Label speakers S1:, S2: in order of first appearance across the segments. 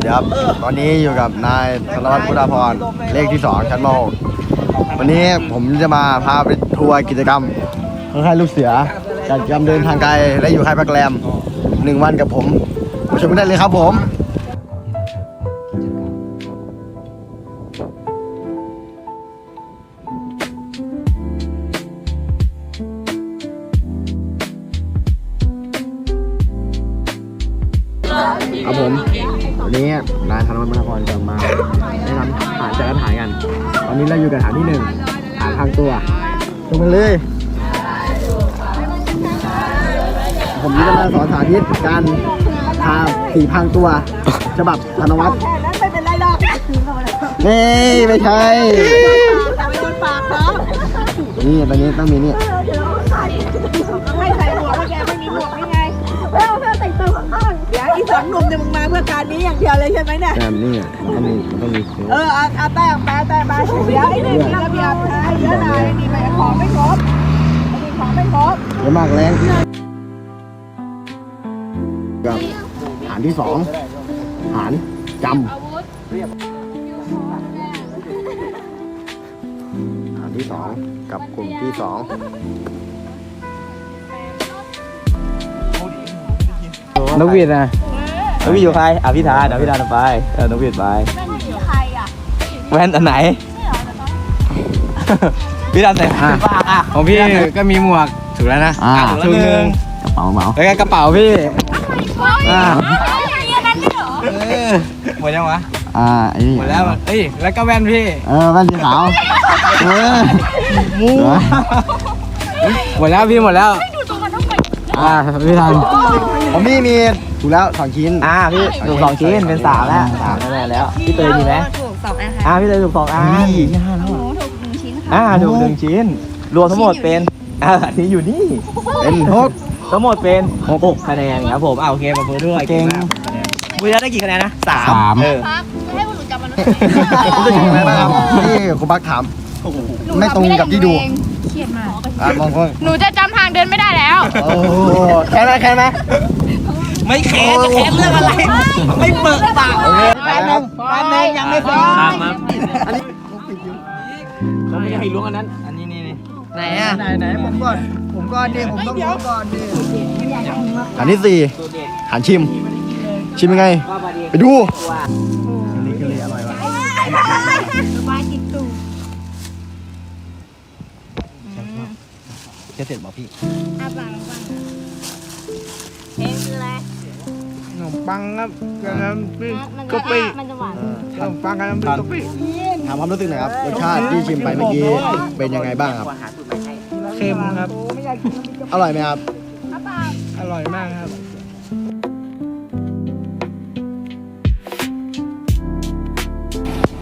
S1: เดี๋ยวครับตอนนี้อยู่กับนายธนวัฒน์พุทธพรเลขที่สองชั้นมวันนี้ผมจะมาพาไปทัวร์กิจกรรมค่ายลูกเสือกิจกรรมเดินทางไกลและอยู่ค่ายพักแรมหนึ่งวันกับผมมาชมกันได้เลยครับผม วันนี้นายธนวัฒน์มณฑพรจะมาแนะนำฐานแต่ละฐานกัน ตอนนี้เราอยู่กับฐานที่หนึ่งฐานทางตัวลงมาเลย ผมจะมาสอนสาธิตการทาสีพังตัวฉบับธนวัฒน์
S2: ไม่เป็นไรหรอกคืนเข้ามาเลย
S1: นี่ไม่ใช่
S2: แต่ไม่โดนปากเนาะ
S1: นี่ตอนนี้ต้องมีนี่
S2: อีสองหนุ่มเนี่ยมึงมาเพื่อการนี้อย่างเดียวเลยใช่ไหมเนี่ย
S1: แต่นี่มันต้องมีมันต้องมี
S2: เออเอาเอาแต้มแต้มแต้มมาเดี๋ยวไอ้นี่มีระเบียบนะเยอะหน่อยนี่ไปของไม่ครบไอ้นี่ของไม่ครบ
S1: เยอะมากแรงกับฐานที่สองฐานจำฐานที่สองกับกลุ่มที่สอง
S3: นกหวีดนะ นกหวีดอยู่ใครอะพี่ธานอะพี่ธานเอาไปเออนกหวีดไปแว่นอันไหนพี่ธานใส่แว่นบ้างอะ
S4: ของพี่ก็มีหมวกถูกแล้วนะ
S1: อ่า
S3: ถุงหนึ่ง
S1: กระเป๋าเหมา
S4: แล้วก็กระเป๋าพี่อ่า
S3: เออหมดยังวะ
S1: อ่าไอ้นี่
S4: หมดแล้วเอ้ยแล้วก็แว่นพี่
S1: เออแว่นสีขาวเออมู
S4: หมดแล้วพี่หมดแล้วอ่าพี่ทัน
S1: ผมนี่มี ถูกแล้วสองชิ้น
S3: อะพี่ถูกสองชิ้นเป็นสามแล้วสามแน่ๆแล้วพี่เตยมีไหมถูกสองอันค่ะอะพี่เตยถูกสองอันอ่าถูกหนึ่งชิ้น รวมทั้งหมดเป็นอ่าที่อยู่นี่
S1: เป็นหก
S3: ทั้งหมดเป็นหกคะแนนครับผมอ่าโอเคมามือด้วย
S1: เก่ง
S3: มากมือได้กี่คะแนนนะสาม
S1: สาม
S3: เออ
S1: รู้สึกยังไงบ้างครับนี่คุณบักถามไม่ตรงกับที่ดูอะมองคน
S5: หนูจะจำทางเดินไม่ได้แล้ว
S1: โอ้โหแค่ไหมแค่ไหม
S3: ไม่แค้นจะแค้นเรื่องอะไร ไม่เปิดปาก
S1: โอเคไปครับ
S2: แป๊บนึงยังไม่ฟ้อง
S3: เขาไม่ให้ล้วงอันนั้น อันนี้นี่นี่
S4: ไหนอะ
S1: ไหนไหนผมก่อน ผมก่อนดิผมต้องรู้ก่อนดิฐานที่สี่ฐานชิม ชิมยังไง ไปดูนี่คือเลยอร่อยว่ะจะเสร็จบอกพี่
S4: ข นมปังครับกับน้ำพริกกะปิขนมปังกับน้ำพริกกะปิ
S1: ถามความรู้สึกหน่อยครับรสชาติที่ชิมไปเมื่อกี้เป็นยังไงบ้างครับ
S4: เค็มครับ
S1: อร่อยไหมครับ
S4: อร่อยมากครับ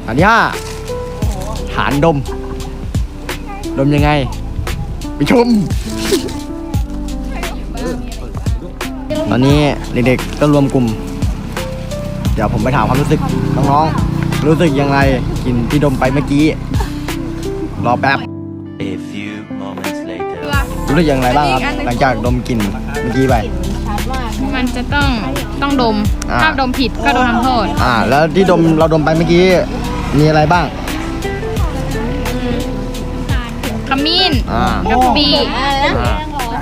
S1: ฐานที่ห้าฐานดม ดมยังไง ไปชม ตอนนี้เด็กๆก็รวมกลุ่ม เดี๋ยวผมไปถามความรู้สึกน้องๆ รู้สึกยังไงกินที่ดมไปเมื่อกี้ รอแป๊บ
S6: A few moments later.
S1: รู้สึกยังไงบ้างครับ หลังจากดมกลิ่นเมื่อกี้ไป
S5: มันจะต้องต้องดม
S1: อ่า
S5: ถ้าดมผิดก็โดนทำโทษ
S1: อ่า แล้วที่ดมเราดมไปเมื่อกี้ มีอะไรบ้าง
S5: ขมิ้น
S1: อ่า
S5: กะปิแล้ว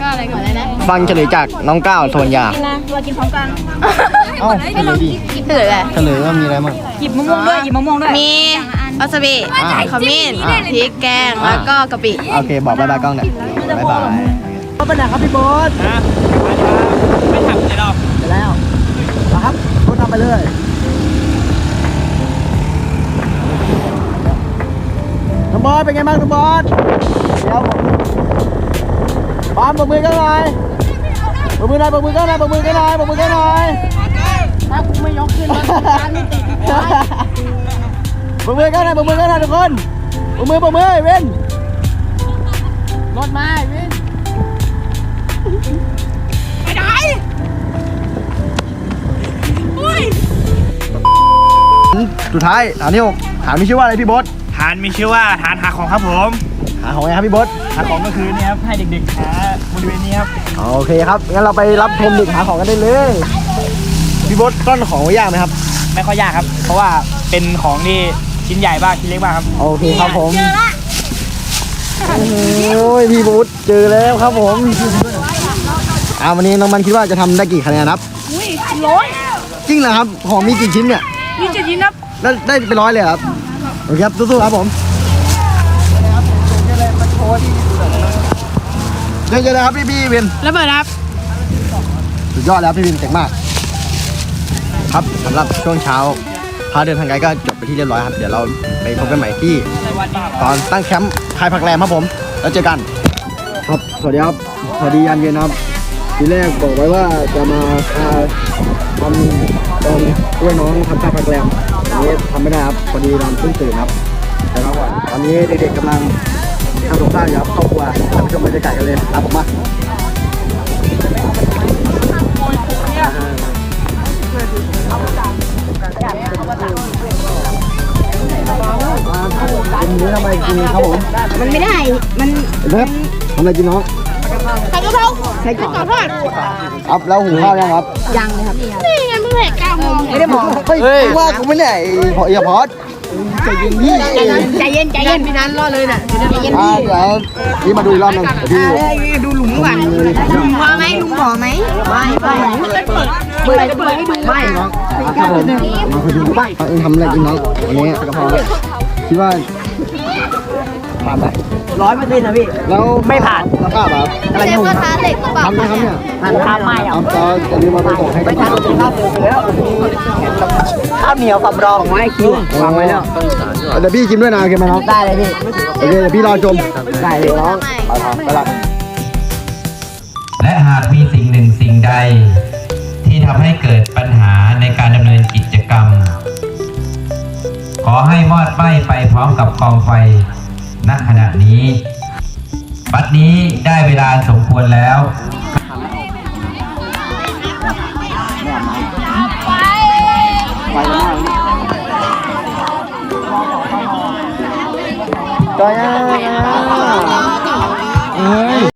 S5: ก็อะไรกันนะ
S1: ฟังเฉลยจากน้องก้าวสวนยา
S2: ตัวกินของกัน
S1: เอ้าเฉลยดิ
S5: เฉลยเลย
S1: เฉลยว่ามีอะไรบ้าง
S2: หยิบมะม่วงด้วยหยิบมะม่วงด้วย
S5: มีวาซาบิ
S1: อ่า
S5: ขมิ้น
S1: อ่า
S5: พริกแกงแล้วก็กะปิ
S1: โอเค บอกบายบายกล้องหน่อยบายบาย
S2: เขาไปไหนครับพี่โบ๊ท
S3: ไม่ทำอะไรหรอก
S2: ไปแล้วมาครับรถนำไปเลยน้องบอสเป็นไงบ้างน้องบอสเดี๋ยวผมบอสปรบมือกันหน่อย ปรบมือหน่อยปรบมือกันหน่อยปรบมือกันหน่อยปรบมือกันหน่อยถ้ากูไม่ยกขึ้นรถการนี่ติดปรบมือกันหนะปรบมือกันหนะทุกคนปรบมือปรบมือเว้นรถมาเว้น
S1: สุดท้ายฐานที่หกฐานมีชื่อว่าอะไรพี่โบด
S4: ฐานมีชื่อว่าฐานหาของครับผม
S1: ฐานของไงครับพี่โบด
S4: หาของก็คือเนี่ยครับให้เด็กๆหาบริเวณนี้ครับ
S1: โอเคครับงั้นเราไปรับชมเด็กหาของกันได้เลยพี่โบดต้อนของไว้ยากไหมครับ
S4: ไม่ค่อยยากครับ เพราะว่าเป็นของที่ชิ้นใหญ่บ้างชิ้นเล็กบ้างครับ
S1: โอเคครับผมโอ้ยพี่โบดเจอแล้วครับผมอ่าวันนี้น้องมันคิดว่าจะทำได้กี่คะแนนครับ
S5: อุ้ยร้อย
S1: จริงเหรอครับของมีกี่ชิ้นเนี่ย
S5: มีเจ็ดชิ้นครับ
S1: ได้ได้ไปร้อยเลยเหรอครับโอเคครับสู้ๆครับผม เยอะๆเลยครับพี่พี่วิน
S5: ระเบิดครับ
S1: สุดยอดแล้วพี่วินเก่งมาก ครับสำหรับช่วงเช้าพาเดินทางไกลก็จบไปที่เรียบร้อยครับ เดี๋ยวเราไปพบกันใหม่ที่ ตอนตั้งแคมป์คายผักแรมครับผม แล้วเจอกัน ครับ สวัสดีครับ สวัสดียามเย็นครับ ทีแรกบอกไว้ว่าจะมาพาทำตอนช่วยน้องทำคายผักแรมอันนี้ทำไม่ได้ครับ พอดีนอนเพิ่งตื่นครับแต่ครับตอนนี้เด็กๆกำลัง ทำกับข้าวอยู่ครับครอบครัวเราไปชมบรรยากาศกันเลยครับผมมากินเนื้อทำไมกินครับผม
S5: มันไม่ได้ มัน
S1: เล็บทำอะไรกินน้อง
S5: ใส่กระเพราใส่กระเพราทอด
S1: ครับแล้วหุงข้าวยังครับ
S5: ยังเลยครับนี่ไงมึงเห็นกล้ามองไม่ได้มอง
S1: เฮ้ยว่ากูไม่ได้ไอ้พออย่าพอด ใจเย็นพี่
S5: ใจเย็นใจเย็นพี่นันรอเลยน่ะใจเย็น
S1: อ่าเดี๋ยวพี่มาดูอีกรอบหนึงเดี๋ยวพี่
S5: ดูหลุมก่อนลุงพอไหมลุงพอไหมไม่ไม่เปิดเปิดให้ดูไม่
S1: น้องครับผมมาคุยดูบ้างเองทำอะไรกินน้องวันนี้กระเพราคิดว่าผ่านไหม
S3: ร้อยเปอร์เซ็นต์นะพี่
S1: แล้ว
S3: ไม่ผ่าน
S1: แล้วกล้าแบบ
S5: อะไรเชฟกระทะเหล็กหรือเปล่า
S1: ทำไหมครับเนี่ย
S3: ทันทำไม่เอา
S1: ทำตอนจะรีบมาไปส่งให้กับ
S3: ข้าวข้าวเหนียวสำรองไว้คิววางไว้แล้ว
S1: เดี๋ยวพี่ชิมด้วยนะโอเคไหมน้อง
S3: ได้เลยพี่
S1: โอเคเดี๋ยวพี่รอชม
S3: ได้เลยน้อง
S1: ไปครับไปละ
S7: และหากมีสิ่งหนึ่งสิ่งใด ที่ทำให้เกิดปัญหาในการดำเนินกิจกรรม ขอให้มอดไหม้ไปพร้อมกับกองไฟ ณขณะนี้ บัดนี้ได้เวลาสมควรแล้ว
S1: จอยอะเอ้ย